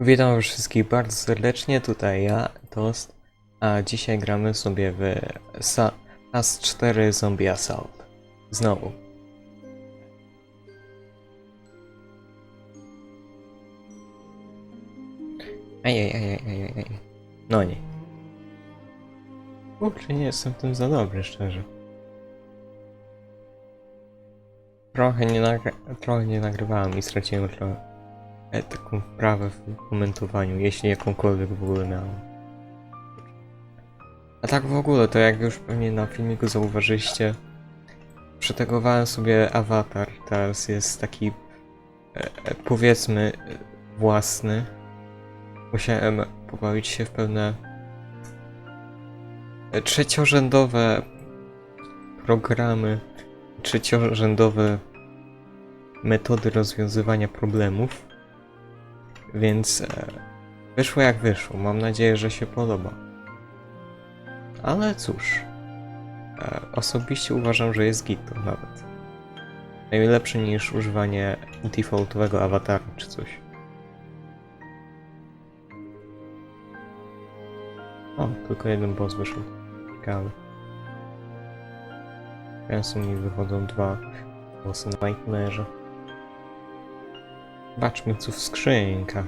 Witam wszystkich bardzo serdecznie, tutaj ja, Toast, a dzisiaj gramy sobie w Sa SAS 4 Zombie Assault. Znowu. Ajajajajajaj. No nie. Kurczę, nie jestem w tym za dobry, szczerze. Trochę nie, nagra trochę nie nagrywałem i straciłem trochę e, taką wprawę w komentowaniu, jeśli jakąkolwiek w ogóle miałem. A tak w ogóle, to jak już pewnie na filmiku zauważyliście, przetegowałem sobie awatar, teraz jest taki e, e, powiedzmy własny. Musiałem pobawić się w pewne e, trzeciorzędowe programy, trzeciorzędowe metody rozwiązywania problemów. Więc e, wyszło jak wyszło. Mam nadzieję, że się podoba. Ale cóż, e, osobiście uważam, że jest git to nawet. Najlepszy niż używanie defaultowego awataru czy coś. O, tylko jeden boss wyszedł. Ciekawy. Często mi wychodzą dwa bossy na Zobaczmy co w skrzynkach.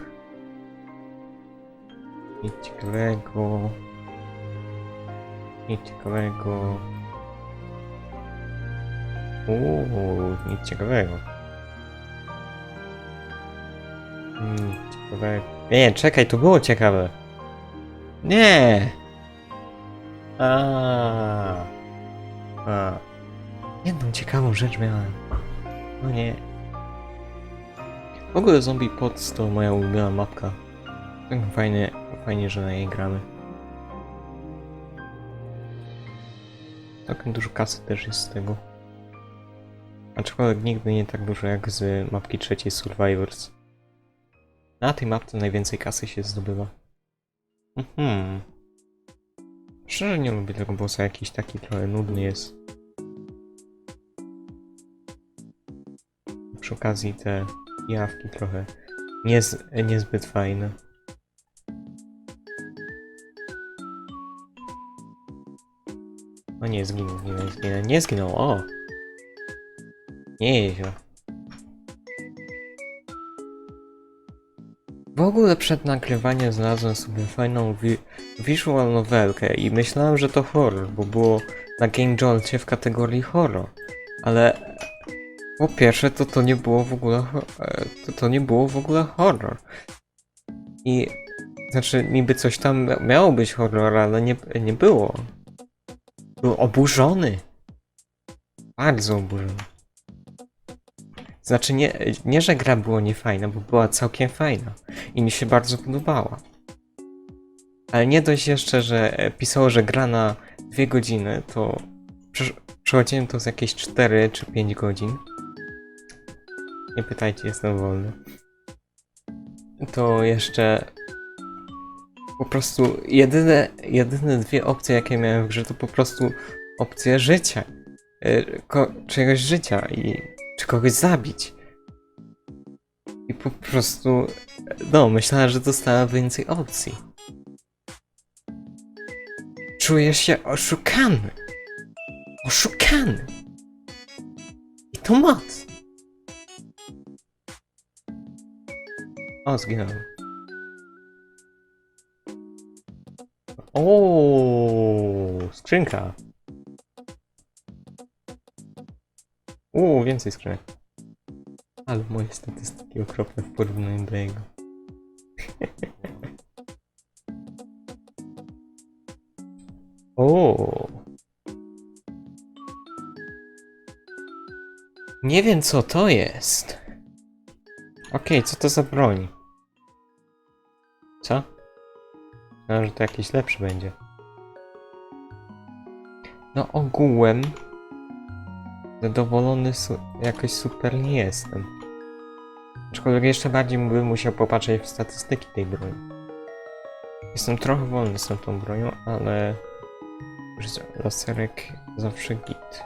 Nic ciekawego. Nic ciekawego. Uuu, nic ciekawego. Nic ciekawego. Nie, czekaj, to było ciekawe. Nie! A. A. Jedną ciekawą rzecz miałem. No nie. W ogóle Zombie Pods to moja ulubiona mapka. Fajnie, fajnie, że na niej gramy. Całkiem dużo kasy też jest z tego. Aczkolwiek nigdy nie tak dużo jak z mapki trzeciej Survivors. Na tej mapce najwięcej kasy się zdobywa. Mhm. Szczerze nie lubię tego bossa, jakiś taki trochę nudny jest. Przy okazji te jawki trochę niez, niezbyt fajne. O nie, zginął, zginął, zginął, nie zginął, o! Nie źle. W ogóle przed nagrywaniem znalazłem sobie fajną wi visual novelkę i myślałem, że to horror, bo było na Game Jolcie w kategorii horror. Ale po pierwsze, to to nie było w ogóle e, to, to nie było w ogóle horror. I znaczy niby coś tam mia- miało być horror, ale nie, nie było. Był oburzony. Bardzo oburzony. Znaczy nie, nie, że gra była niefajna, bo była całkiem fajna i mi się bardzo podobała. Ale nie dość jeszcze, że e, pisało, że gra na dwie godziny, to przechodziłem to z jakieś 4 czy 5 godzin. Nie pytajcie, jestem wolny. To jeszcze po prostu jedyne, jedyne dwie opcje, jakie miałem w grze, to po prostu opcje życia. Y, Ko czyjegoś życia i czy kogoś zabić. I po prostu, no, myślałem, że dostałem więcej opcji. Czuję się oszukany. Oszukany. I to moc. O, zginąłem. O, skrzynka. Uuu, więcej skrzynek. Ale moje statystyki okropne w porównaniu do jego. o. Nie wiem co to jest. Okej, co to za broń? Co? Myślałem, że to jakiś lepszy będzie. No ogółem zadowolony su jakoś super nie jestem. Aczkolwiek jeszcze bardziej bym musiał popatrzeć w statystyki tej broni. Jestem trochę wolny z tą bronią, ale laserek zawsze git.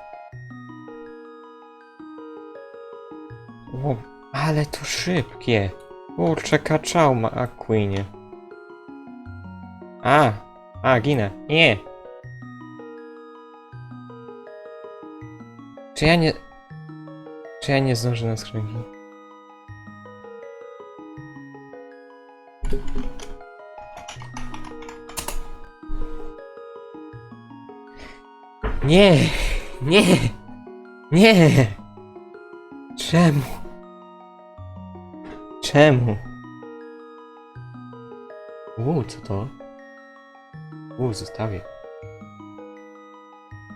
O, ale to szybkie! Kurczę, kaczał ma Aquinie. A! A, ginę. Nie! Czy ja nie... Czy ja nie zdążę na skrzynki? Nie! Nie! Nie! Czemu? Czemu? Uuu, co to? Uuu, zostawię.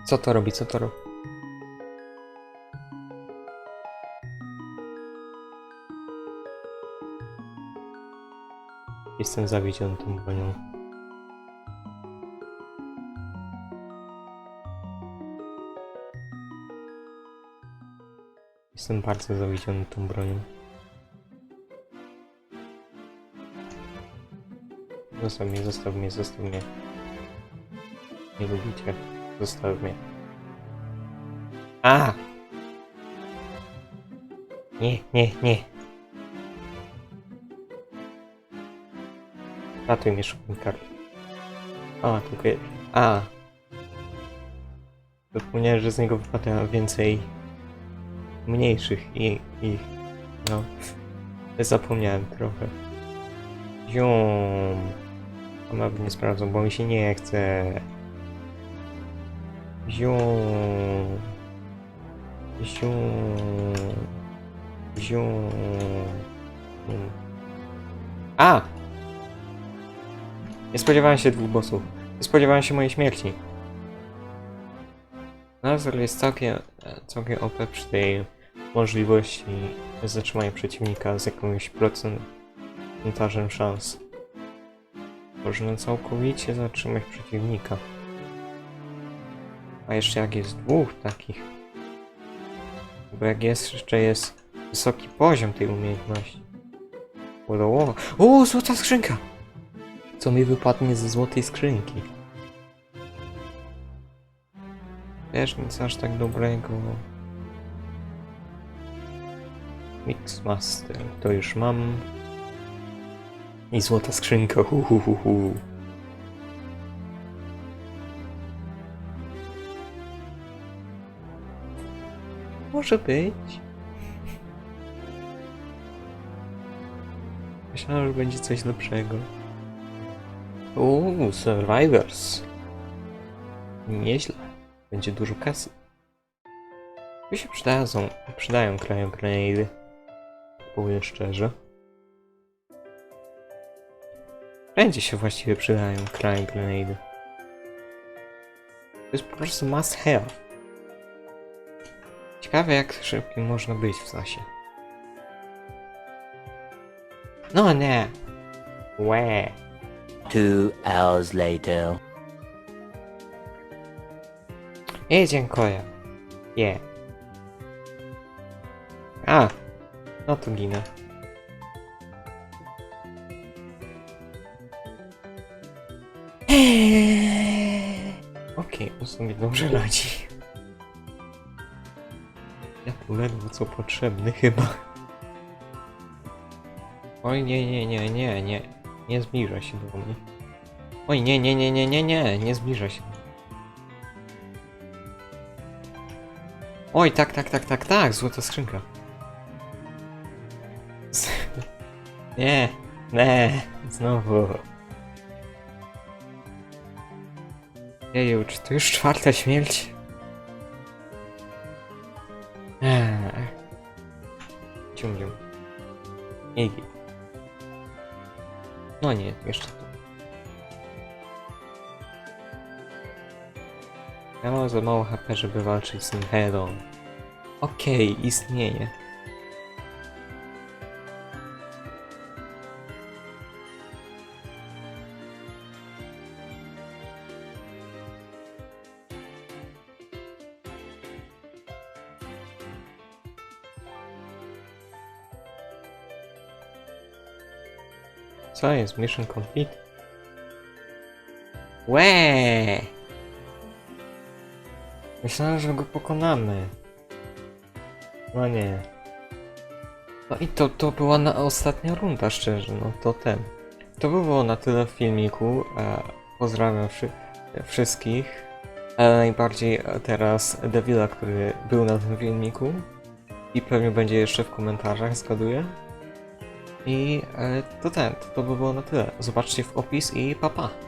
Co to robi? Co to robi? Jestem zawiedziony tą bronią. Jestem bardzo zawiedziony tą bronią. Zostaw mnie, zostaw mnie, zostaw mnie. Nie lubicie. Zostaw mnie. A! Nie, nie, nie. Ratuj mnie, szuknikar. A, tylko... A! Zapomniałem, że z niego wypada więcej mniejszych i ich. No. Zapomniałem trochę. Zium. Nawet nie sprawdzą, bo mi się nie chce. Zium. Zium. Mm. A! Nie spodziewałem się dwóch bossów. Nie spodziewałem się mojej śmierci. Nazar jest całkiem, całkiem OP przy tej możliwości zatrzymania przeciwnika z jakimś procentarzem szans. Można całkowicie zatrzymać przeciwnika. A jeszcze jak jest dwóch takich. Bo jak jest, jeszcze jest wysoki poziom tej umiejętności. Udało. O, złota skrzynka! Co mi wypadnie ze złotej skrzynki? Też nic aż tak dobrego. Mixmaster, to już mam. I złota skrzynka, hu hu hu hu. Może być. Myślałem, że będzie coś lepszego. Uuu, Survivors. Nieźle. Będzie dużo kasy. Mi się przydadzą, przydają krają grenady. Powiem szczerze. Wszędzie się właściwie przydają krają grenady. To jest po prostu must have. Ciekawe jak szybkim można być w zasie. No nie. Łe. Two hours later. Nie, dziękuję. Nie. A! No to ginę. Okej, on sobie dobrze radzi. Ja tu ledwo co potrzebny chyba. Oj, nie, nie, nie, nie, nie. Nie zbliża się do mnie. Oj, nie, nie, nie, nie, nie, nie, nie zbliża się. Oj, tak, tak, tak, tak, tak, złota skrzynka. Nie, nie, znowu. Jeju, czy to już czwarta śmierć? Eee. Ciągiem. Igi. No nie, jeszcze to. Ja mam za mało HP, żeby walczyć z tym head-on. Okej, istnieje. Co jest? Mission complete? Łe! Myślałem, że go pokonamy. No nie. No i to, to była na ostatnia runda, szczerze, no to ten. To by było na tyle w filmiku. E, pozdrawiam wszy wszystkich, ale najbardziej e, teraz Devila, który był na tym filmiku i pewnie będzie jeszcze w komentarzach, zgaduję. I e, to ten, to by było na tyle. Zobaczcie w opis i papa. Pa.